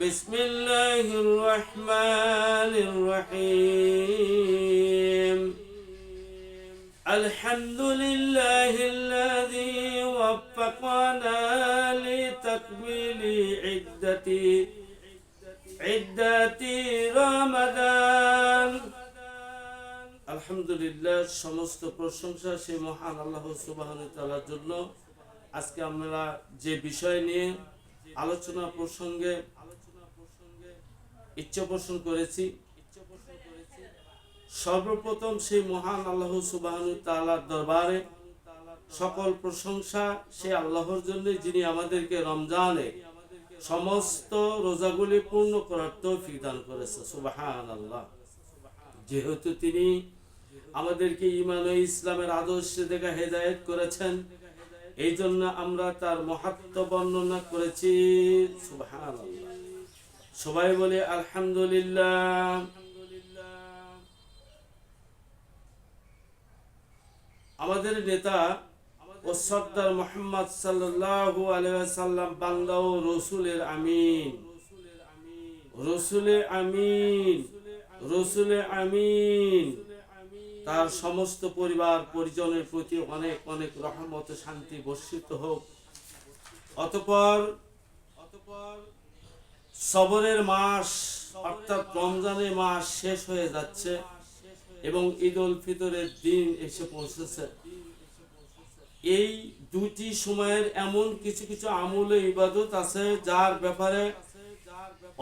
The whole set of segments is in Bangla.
بسم الله الرحمن الرحيم الحمد لله الذي وفقنا لتكميل عدة عدة رمضان আলহামদুলিল্লাহ সমস্ত প্রশংসা সেই মহান আল্লাহ সুবাহন তালার জন্য আজকে আমরা যে বিষয় নিয়ে আলোচনা প্রসঙ্গে ইচ্ছা পোষণ করেছি। সর্বপ্রথম সেই মহান আল্লাহ সুবাহন তালার দরবারে সকল প্রশংসা সেই আল্লাহর জন্য যিনি আমাদেরকে রমজানে সমস্ত রোজাগুলি পূর্ণ করার তৌফিক দান করেছে সুবাহান আল্লাহ যেহেতু তিনি আমাদেরকে ইমান ও ইসলামের আদর্শে দেখা হেদায়েত করেছেন এই জন্য আমরা তার মহাত্ম বর্ণনা করেছি। সুবহানাল্লাহ। সবাই বলে আলহামদুলিল্লাহ। আমাদের নেতা ও সর্দার মোহাম্মদ আলাইহি সাল্লাম বান্দা ও রসুলের আমিন। রসুলে আমিন রসুলে আমিন। তার সমস্ত পরিবার পরিজনের প্রতি অনেক অনেক রহমত শান্তি বর্ষিত হোক। অতপর অতপর সবরের মাস, অর্থাৎ রমজানের মাস শেষ হয়ে যাচ্ছে এবং ঈদ উল ফিতরের দিন এসে পৌঁছেছে। এই দুটি সময়ের এমন কিছু কিছু আমূল ইবাদত আছে, যার ব্যাপারে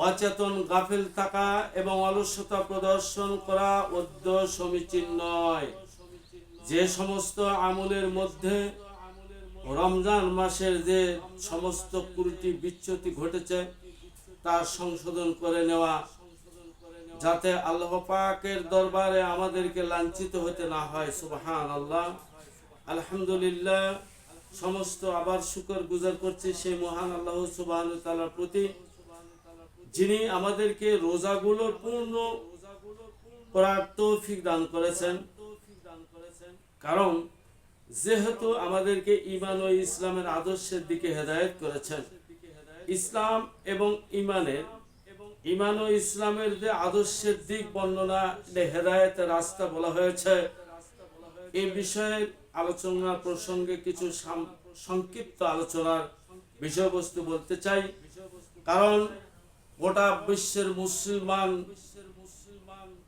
অচেতন গাফিল থাকা এবং অলসতা প্রদর্শন করা অদ্য সমীচীন নয়। যে সমস্ত আমলের মধ্যে রমজান মাসের যে সমস্ত ত্রুটি বিচ্যুতি ঘটেছে তার সংশোধন করে নেওয়া, যাতে আল্লাহ পাকের দরবারে আমাদেরকে লাঞ্ছিত হতে না হয়। সুবহান আল্লাহ আলহামদুলিল্লাহ, সমস্ত আবার শুকর গুজার করছি সেই মহান আল্লাহ সুবহান তালার প্রতি, যিনি আমাদেরকে রোজাগুলো পূর্ণ করার তৌফিক দান করেছেন। কারণ, যেহেতু আমাদেরকে ইমান ও ইসলামের আদর্শের দিকে হেদায়েত করেছেন ইসলাম এবং ইমানের ইমান ও ইসলামের যে আদর্শের দিক বর্ণনা যে রাস্তা বলা হয়েছে। এই বিষয়ের আলোচনা প্রসঙ্গে কিছু সংক্ষিপ্ত আলোচনার বিষয়বস্তু বলতে চাই। কারণ গোটা বিশ্বের মুসলমান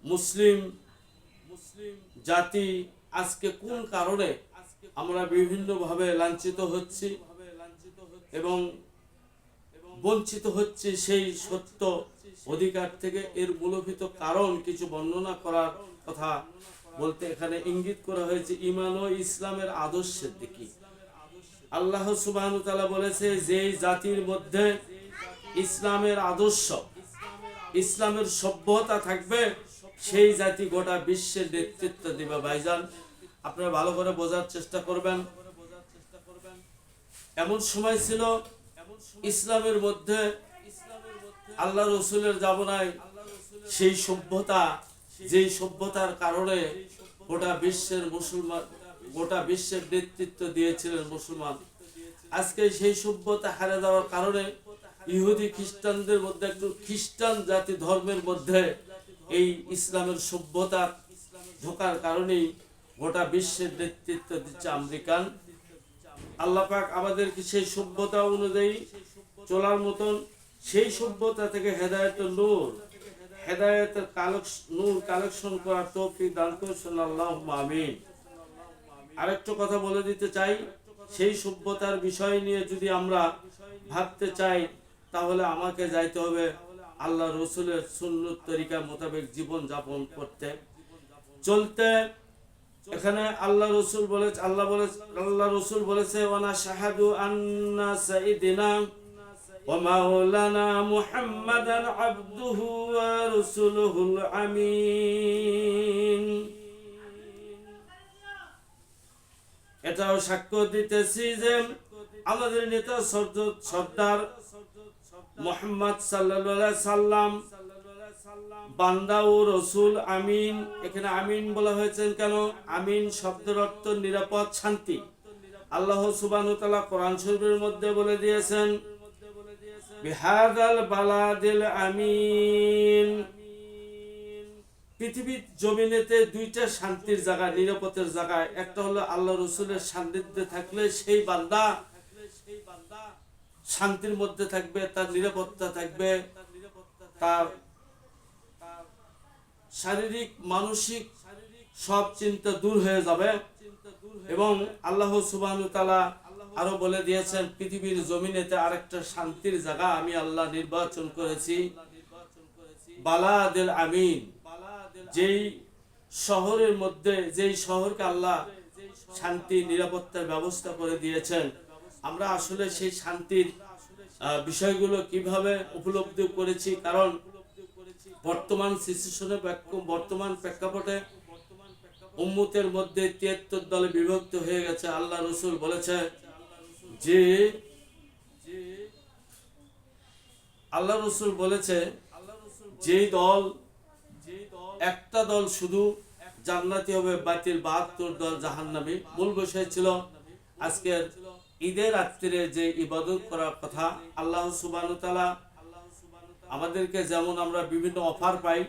মুসলিম মুসলিম জাতি আজকে কোন কারণে আমরা বিভিন্নভাবে লাঞ্ছিত হচ্ছি এবং বঞ্চিত হচ্ছে সেই সত্য অধিকার থেকে। এর মূলভূত কারণ কিছু বর্ণনা করার কথা বলতে এখানে ইঙ্গিত করা হয়েছে ইমান ও ইসলামের আদর্শের দিকে। আল্লাহ সুবাহ বলেছে যে জাতির মধ্যে ইসলামের আদর্শ, ইসলামের সভ্যতা থাকবে, সেই জাতি গোটা বিশ্বের নেতৃত্ব দিবে। ভাইজান, আপনারা ভালো করে বোঝার চেষ্টা করবেন। এমন সময় ছিল ইসলামের মধ্যে আল্লাহ রসুলের যাবনায় সেই সভ্যতা, যেই সভ্যতার কারণে গোটা বিশ্বের মুসলমান, গোটা বিশ্বের নেতৃত্ব দিয়েছিলেন মুসলমান। আজকে সেই সভ্যতা হারে দেওয়ার কারণে ইহুদি খ্রিস্টানদের মধ্যে একটু খ্রিস্টান জাতি ধর্মের মধ্যে এই ইসলামের সভ্যতা ঢোকার কারণেই গোটা বিশ্বের নেতৃত্ব দিচ্ছে আমেরিকান আল্লাহ পাক আমাদেরকে সেই সভ্যতা অনুযায়ী চলার মতন সেই সভ্যতা থেকে হেদায়তের নূর, হেদায়তের কালেকশন নূর কালেকশন করার তৌফিক দান করেছেন আল্লাহ আমিন আরেকটা কথা বলে দিতে চাই, সেই সভ্যতার বিষয় নিয়ে যদি আমরা ভাবতে চাই, তাহলে আমাকে যাইতে হবে আল্লাহ রসুলের সুন্নত তরিকা মোতাবেক জীবন যাপন করতে। চলতে এখানে আল্লাহ রসুল বলে আল্লাহ বলে আল্লাহ রসুল বলেছে ওয়ানা শাহাদু আন্না সাইদিনা ومولانا محمدا عبده ورسوله الأمين এটাও সাক্ষ্য দিতেছি যে আমাদের নেতা সর্দ- সর্দার মোহাম্মদ সাল্লাল্লাহু সাল্লাম বান্দা ও রসুল আমিন, এখানে আমিন বলা হয়েছে কেন? আমিন শব্দের অর্থ নিরাপদ, শান্তি। আল্লাহ সুবাহ কোরআন শরীফের মধ্যে বলে দিয়েছেন পৃথিবীর জমিনেতে দুইটা শান্তির জায়গা, নিরাপত্তার একটা হলো আল্লাহ রসুলের সান্নিধ্যে থাকলে সেই বান্দা শান্তির মধ্যে থাকবে, তার নিরাপত্তা থাকবে, তার শারীরিক, মানসিক সব চিন্তা দূর হয়ে যাবে। এবং আল্লাহ সুবাহ তালা আরও বলে দিয়েছেন, পৃথিবীর জমিনেতে আরেকটা শান্তির জায়গা আমি আল্লাহ নির্বাচন করেছি। বালাদেল আমিন, যেই শহরের মধ্যে, যেই শহরকে আল্লাহ শান্তি, নিরাপত্তার ব্যবস্থা করে দিয়েছেন। আমরা আসলে সেই শান্তির বিষয়গুলো কীভাবে উপলব্ধি করেছি? কারণ বর্তমান সিচুয়েশনে বর্তমান প্রেক্ষাপটে উম্মতের মধ্যে তিয়াত্তর দলে বিভক্ত হয়ে গেছে। আল্লাহ রসুল বলেছে যে, আল্লাহ রসুল বলেছে যেই দল, একটা দল শুধু জান্নাতি হবে, বাতিল বাহাত্তর দল জাহান্নামী। মূল বিষয় ছিল আজকের ঈদের রাত্রিরে যে ইবাদত করার কথা, আল্লাহ সুবাহ আমাদেরকে যেমন আমরা বিভিন্ন অফার পাই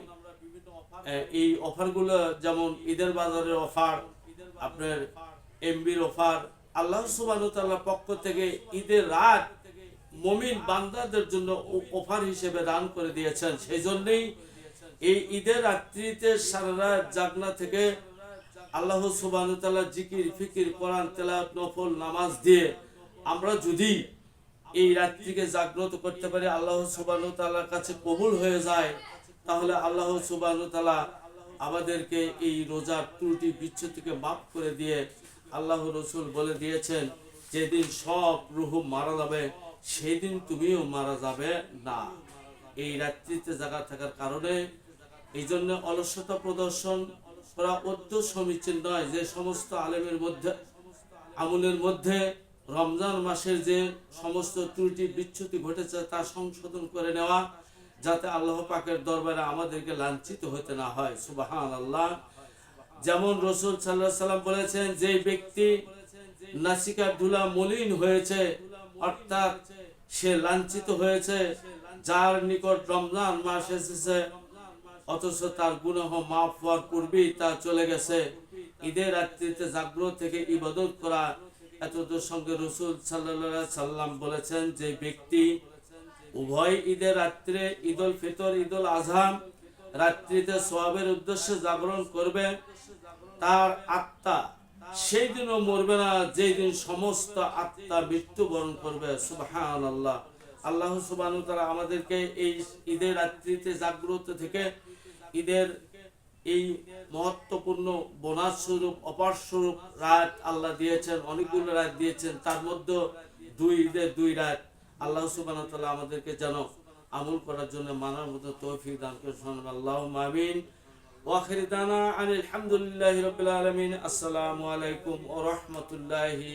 এই অফারগুলো যেমন ঈদের বাজারের অফার আপনার এমবির অফার আল্লাহ সুবাহ পক্ষ থেকে ঈদের রাত মমিন বান্দাদের জন্য অফার হিসেবে দান করে দিয়েছেন। সেই জন্যেই এই ঈদের রাত্রিতে সারা রাত জাগনা থেকে আল্লাহ সুবাহ জিকির, ফিকির, কোরআন তেলা নফল, নামাজ দিয়ে আমরা যদি এই রাত্রিকে জাগ্রত করতে পারি আল্লাহ সুবাহ কাছে কবুল হয়ে যায়, তাহলে আল্লাহ সুবাহ তালা আমাদেরকে এই রোজার ত্রুটি বিচ্ছুতিকে মাফ করে দিয়ে আল্লাহ রসুল বলে দিয়েছেন, যেদিন সব রুহু মারা যাবে, সেদিন তুমিও মারা যাবে না। এই রাত্রিতে জায়গা থাকার কারণে এই জন্য অলসতা প্রদর্শন করা অত্য সমীচীন নয়, যে সমস্ত আলেমের মধ্যে, আমলের মধ্যে রমজান মাসের যে সমস্ত ত্রুটি, বিচ্ছুতি ঘটেছে তা সংশোধন করে নেওয়া, যাতে আল্লাহ পাকের দরবারে আমাদেরকে লাঞ্ছিত হতে না হয়। সুবাহান আল্লাহ যেমন রসুল সাল্লাহ সাল্লাম বলেছেন, যে ব্যক্তি নাসিকা ধুলা মলিন হয়েছে, অর্থাৎ সে লাঞ্ছিত হয়েছে, যার নিকট রমজান মাস এসেছে, অথচ তার গুনাহ মাফ হওয়ার পূর্বেই তা চলে গেছে। ঈদের রাত্রিতে জাগ্রত থেকে ইবাদত করা এতদের সঙ্গে রসুল সাল্লাহ সাল্লাম বলেছেন যে ব্যক্তি উভয় ঈদের রাত্রে ঈদুল ফিতর, ঈদুল আজহাম রাত্রিতে উদ্দেশ্যে জাগরণ করবে। তার আত্মা সেই দিনও মরবে না, যেই দিন সমস্ত আত্মা মৃত্যুবরণ করবে। সুবহান আল্লাহ আল্লাহ সুবাহ তারা আমাদেরকে এই ঈদের রাত্রিতে জাগ্রত থেকে ঈদের এই মহত্বপূর্ণ বোনাস স্বরূপ অপার স্বরূপ রাত আল্লাহ দিয়েছেন, অনেকগুলো রাত দিয়েছেন। তার মধ্যে দুই ঈদের দুই রাত আল্লাহ সুবাহ আমাদেরকে যেন আমল করার জন্য মানার মতো তৌফিক দান করে শোনান আল্লাহ মামিন ওয়াখির দানা আনিল হামদুলিল্লাহি রাব্বিল আসসালামু আলাইকুম ওয়া রাহমাতুল্লাহি